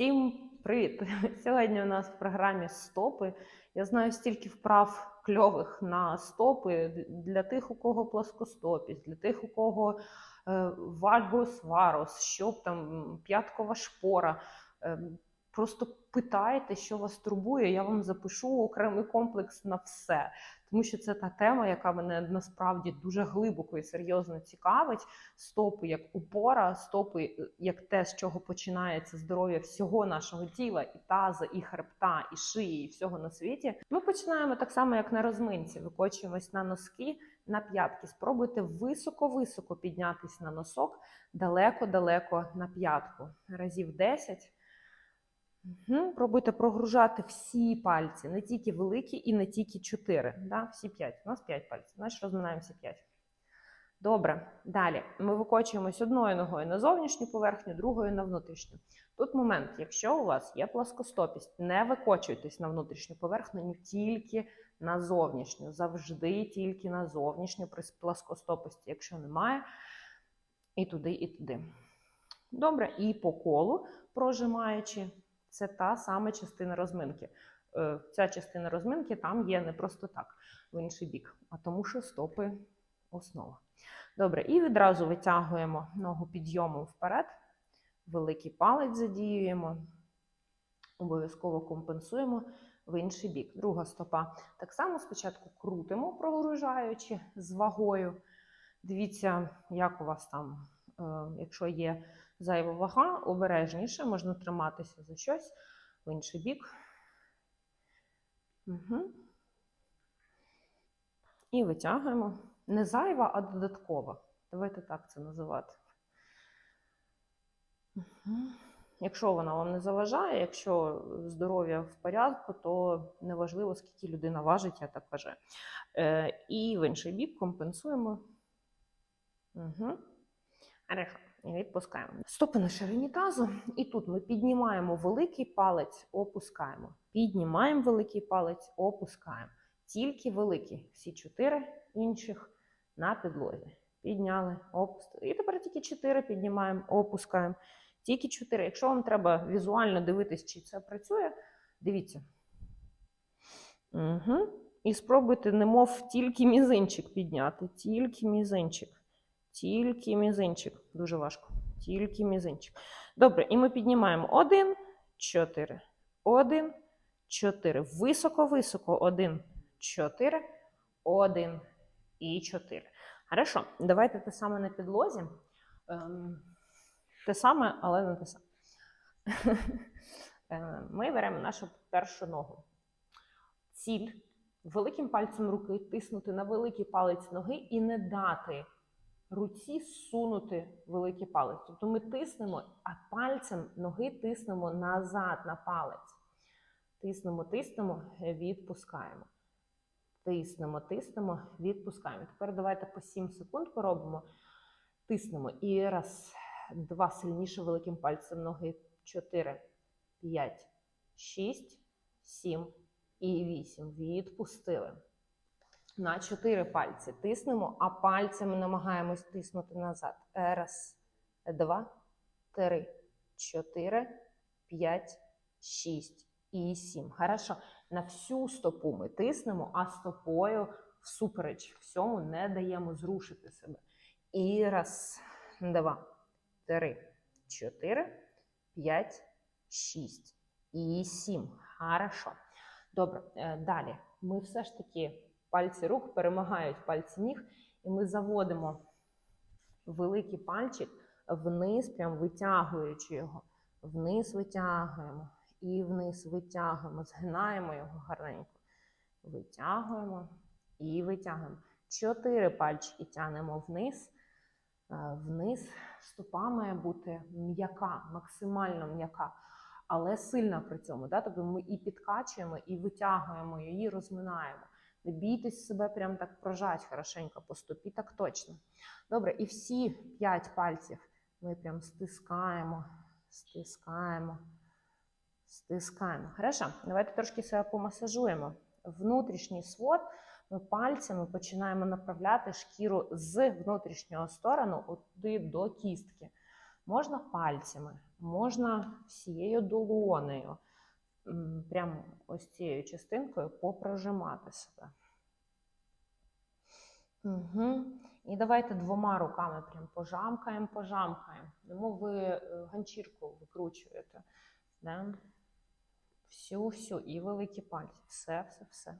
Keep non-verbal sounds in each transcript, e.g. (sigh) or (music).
Всім привіт! (laughs) Сьогодні у нас в програмі стопи. Я знаю стільки вправ кльових на стопи для тих, у кого плоскостопість, для тих, у кого е, вальгус варус, щоб там п'яткова шпора. Е, Просто питайте, що вас турбує. Я вам запишу окремий комплекс на все, тому що це та тема, яка мене насправді дуже глибоко і серйозно цікавить. Стопи як опора, стопи е, як те, з чого починається здоров'я всього нашого тіла, і таза, і хребта, і шиї, і всього на світі. Ми починаємо так само, як на розминці. Викочуємось на носки, на п'ятки. Спробуйте високо-високо піднятись на носок, далеко-далеко на п'ятку. Разів 10. Угу. Пробуйте прогружати всі пальці, не тільки великі і не тільки 4. Да? Всі 5. У нас 5 пальців. Значить, розминаємося 5. Добре. Далі ми викочуємось одною ногою на зовнішню поверхню, другою на внутрішню. Тут момент, якщо у вас є плоскостопість, не викочуйтесь на внутрішню поверхню, тільки на зовнішню. Завжди тільки на зовнішню при плоскостопості, якщо немає, і туди, і туди. Добре, і по колу прожимаючи. Це та сама частина розминки. Е, Ця частина розминки там є не просто так, в інший бік, а тому, що стопи основа. Добре, і відразу витягуємо ногу підйомом вперед, великий палець задіюємо, обов'язково компенсуємо в інший бік. Друга стопа. Так само спочатку крутимо, прогружаючи з вагою. Дивіться, як у вас там, е, якщо є зайва вага, обережніше, можна триматися за щось в інший бік. Угу. І витягуємо. Не зайва, а додаткова. Давайте так це називати. Угу. Якщо вона вам не заважає, якщо здоров'я в порядку, то неважливо, скільки людина важить, я так вважаю. Е, І в інший бік компенсуємо. Угу. Хорошо. Відпускаємо. Стопи на ширині тазу. І тут ми піднімаємо великий палець, опускаємо. Піднімаємо великий палець, опускаємо. Тільки великий. Всі чотири інших на підлозі. Підняли, опустили. І тепер тільки чотири піднімаємо, опускаємо. Тільки чотири. Якщо вам треба візуально дивитись, чи це працює, дивіться. Угу. І спробуйте, немов тільки мізинчик підняти. Тільки мізинчик. Тільки мізинчик. Дуже важко. Тільки мізинчик. Добре, і ми піднімаємо один, чотири. Один, чотири. Високо-високо. Один, чотири. Один і чотири. Хорошо. Давайте те саме на підлозі. Ем, те саме, але не те саме. (laughs) Е, Ми беремо нашу першу ногу. Ціль великим пальцем руки тиснути на великий палець ноги і не дати руці сунути великий палець. Тобто ми тиснемо, а пальцем ноги тиснемо назад на палець. Тиснемо, тиснемо, відпускаємо. Тиснемо, тиснемо, відпускаємо. Тепер давайте по 7 секунд поробимо. Тиснемо. І раз, два сильніше великим пальцем ноги. 4, 5, 6, 7 і 8. Відпустили на чотири пальці тиснемо, а пальцями намагаємось тиснути назад. Раз, два, три, чотири, п'ять, шість і сім. Хорошо. На всю стопу ми тиснемо, а стопою всупереч всьому не даємо зрушити себе. І раз, два, три, чотири, п'ять, шість і сім. Хорошо. Добре, е, далі. Ми все ж таки пальці рук перемагають пальці ніг, і ми заводимо великий пальчик вниз, прям витягуючи його. Вниз витягуємо і вниз витягуємо, згинаємо його гарненько. Витягуємо і витягуємо. Чотири пальчики тянемо вниз. Вниз стопа має бути м'яка, максимально м'яка, але сильна при цьому. Да? Тобто ми і підкачуємо, і витягуємо її, розминаємо. Не бійтесь себе прям так прожать хорошенько по стопі, так точно. Добре, і всі п'ять пальців ми прям стискаємо, стискаємо, стискаємо. Хорошо, давайте трошки себе помасажуємо. Внутрішній свод ми пальцями починаємо направляти шкіру з внутрішнього сторону туди до кістки. Можна пальцями, можна всією долонею, прямо ось цією частинкою попрожимати себе. Угу. І давайте двома руками прям пожамкаємо, пожамкаємо. Немов ви е, ганчірку викручуєте. Да? Всю, всю, і великі пальці. Все, все, все.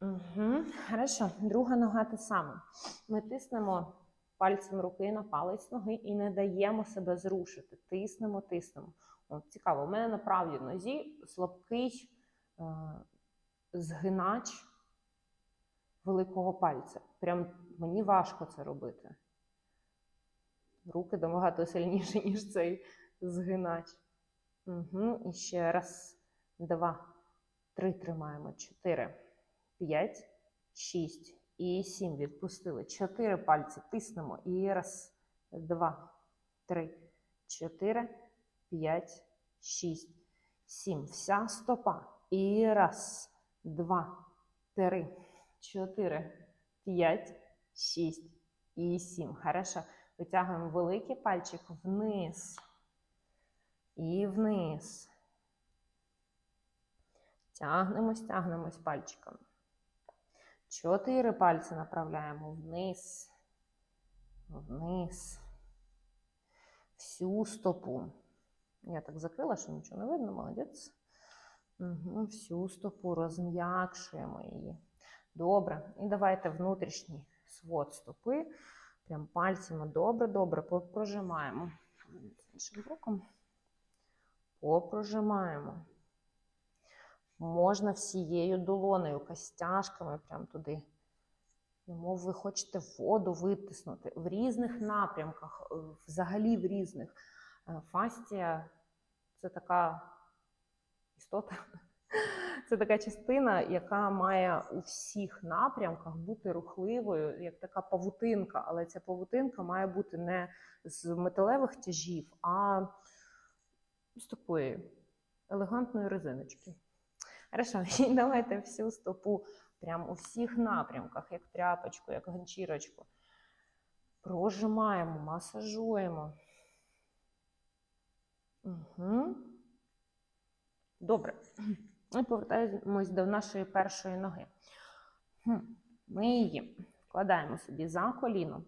Угу. Хорошо. Друга нога те саме. Ми тиснемо пальцем руки на палець ноги і не даємо себе зрушити. Тиснемо, тиснемо. От, цікаво, у мене на правій нозі слабкий е, згинач великого пальця. Прям мені важко це робити. Руки набагато сильніші, (laughs) ніж цей згинач. Угу. І ще раз, два, три тримаємо, чотири, п'ять, шість і сім. Відпустили. Чотири пальці тиснемо. І раз, два, три, чотири, п'ять, шість, сім. Вся стопа. І раз, два, три, чотири, п'ять, шість і сім. Хорошо. Витягуємо великий пальчик вниз. І вниз. Тягнемось, тягнемось пальчиком. Чотири пальці направляємо вниз, вниз. Всю стопу. Я так закрила, що нічого не видно, молодець. Угу, всю стопу розм'якшуємо її. Добре. І давайте внутрішній свод стопи. Прям пальцями добре-добре прожимаємо. Іншим боком. Попрожимаємо. Можна всією долонею, костяшками прям туди. Мов ви хочете воду витиснути в різних напрямках, е, взагалі в різних. Е, Фастія це така істота, (laughs) це така частина, яка має у всіх напрямках бути рухливою, як така павутинка. Але ця павутинка має бути не з металевих тяжів, а з такої елегантної резиночки. Хорошо, (laughs) і давайте всю стопу прямо у всіх напрямках, як тряпочку, як ганчірочку. Прожимаємо, масажуємо. Угу. Добре. Ми повертаємось до нашої першої ноги. Ми її вкладаємо собі за коліно,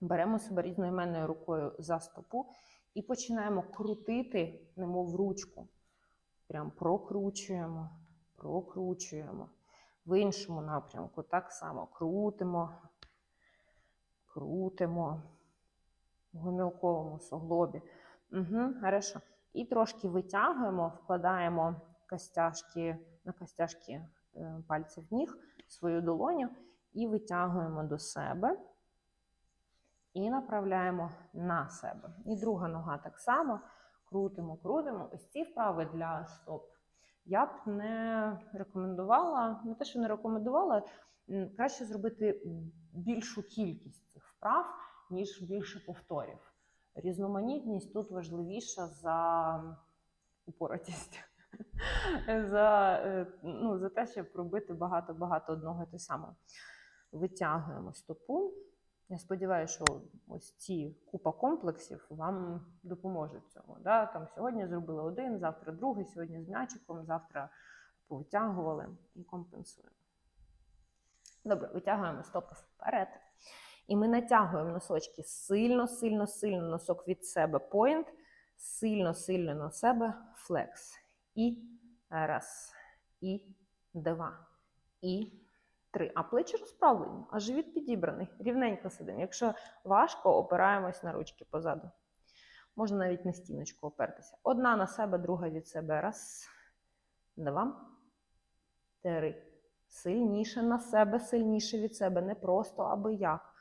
беремо себе різноіменною рукою за стопу і починаємо крутити, немов ручку. Прям прокручуємо, прокручуємо. В іншому напрямку так само крутимо, крутимо в гомілковому суглобі. Угу, хорошо. І трошки витягуємо, вкладаємо костяшки, на костяшки е, пальців ніг свою долоню і витягуємо до себе. І направляємо на себе. І друга нога так само. Крутимо, крутимо. Ось ці вправи для стоп. Я б не рекомендувала, не те, що не рекомендувала, краще зробити більшу кількість цих вправ, ніж більше повторів. Різноманітність тут важливіша за упоратість. (laughs) За, е, ну, за те, щоб робити багато-багато одного і те самого. Витягуємо стопу. Я сподіваюся, що ось ці купа комплексів вам допоможуть цьому. Да? Там сьогодні зробили один, завтра другий, сьогодні з м'ячиком, завтра повитягували і компенсуємо. Добре, витягуємо стопи вперед. І ми натягуємо носочки сильно, сильно, сильно носок від себе point, сильно, сильно на себе флекс. І раз, і два, і три. А плечі розправлені, а живіт підібраний. Рівненько сидимо. Якщо важко, опираємось на ручки позаду. Можна навіть на стіночку опертися. Одна на себе, друга від себе. Раз, два, три. Сильніше на себе, сильніше від себе. Не просто аби як.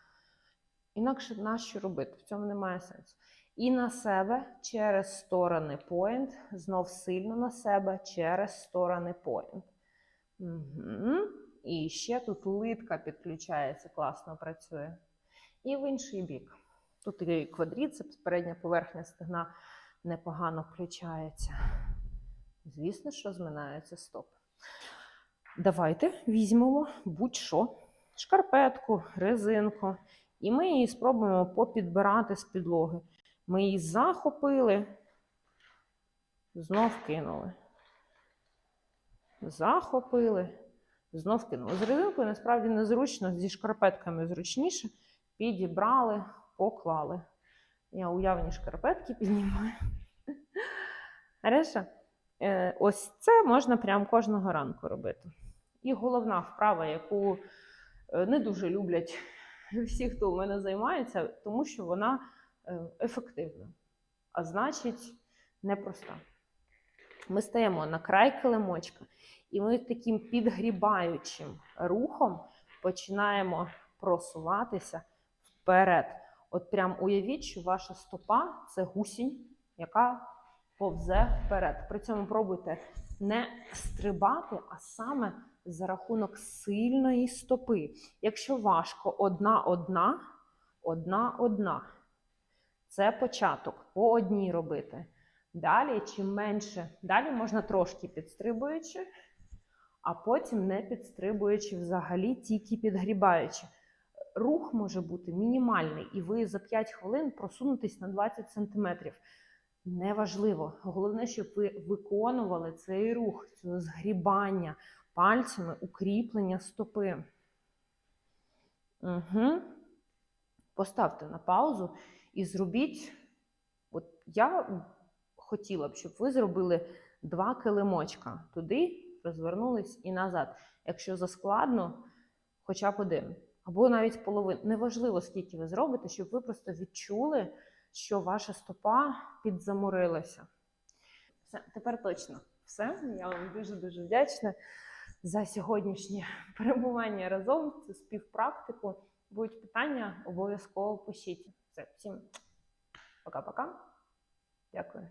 Інакше нащо робити? В цьому немає сенсу. І на себе через сторони point. Знов сильно на себе через сторони point. Угу. І ще тут литка підключається, класно працює. І в інший бік. Тут і квадріцепс, передня поверхня стегна непогано включається. Звісно, що зминається стоп. Давайте візьмемо будь-що, шкарпетку, резинку, і ми її спробуємо попідбирати з підлоги. Ми її захопили, знов кинули. Захопили, знов кинули. З резинкою насправді незручно, зі шкарпетками зручніше. Підібрали, поклали. Я уявні шкарпетки піднімаю. Хорошо? Е, Ось це можна прямо кожного ранку робити. І головна вправа, яку е, не дуже люблять (laughs) всі, хто у мене займається, тому що вона е, ефективна, а значить, непроста. Ми стаємо на край килимочка, і ми таким підгрібаючим рухом починаємо просуватися вперед. От прям уявіть, що ваша стопа це гусінь, яка повзе вперед. При цьому пробуйте не стрибати, а саме за рахунок сильної стопи. Якщо важко одна-одна, одна-одна. Це початок. По одній робити. Далі, чим менше, далі можна трошки підстрибуючи, а потім не підстрибуючи взагалі, тільки підгрібаючи. Рух може бути мінімальний, і ви за 5 хвилин просунетесь на 20 сантиметрів. Неважливо. Головне, щоб ви виконували цей рух, це згрібання пальцями, укріплення стопи. Угу. Поставте на паузу і зробіть. От я хотіла б, щоб ви зробили два килимочка туди, розвернулись і назад. Якщо заскладно, хоча б один. Або навіть половину. Неважливо, скільки ви зробите, щоб ви просто відчули, що ваша стопа підзаморилася. Все, тепер точно все. Я вам дуже-дуже вдячна за сьогоднішнє (laughs) перебування разом, цю співпрактику. Будуть питання, обов'язково пишіть. Все, всім пока-пока. Дякую.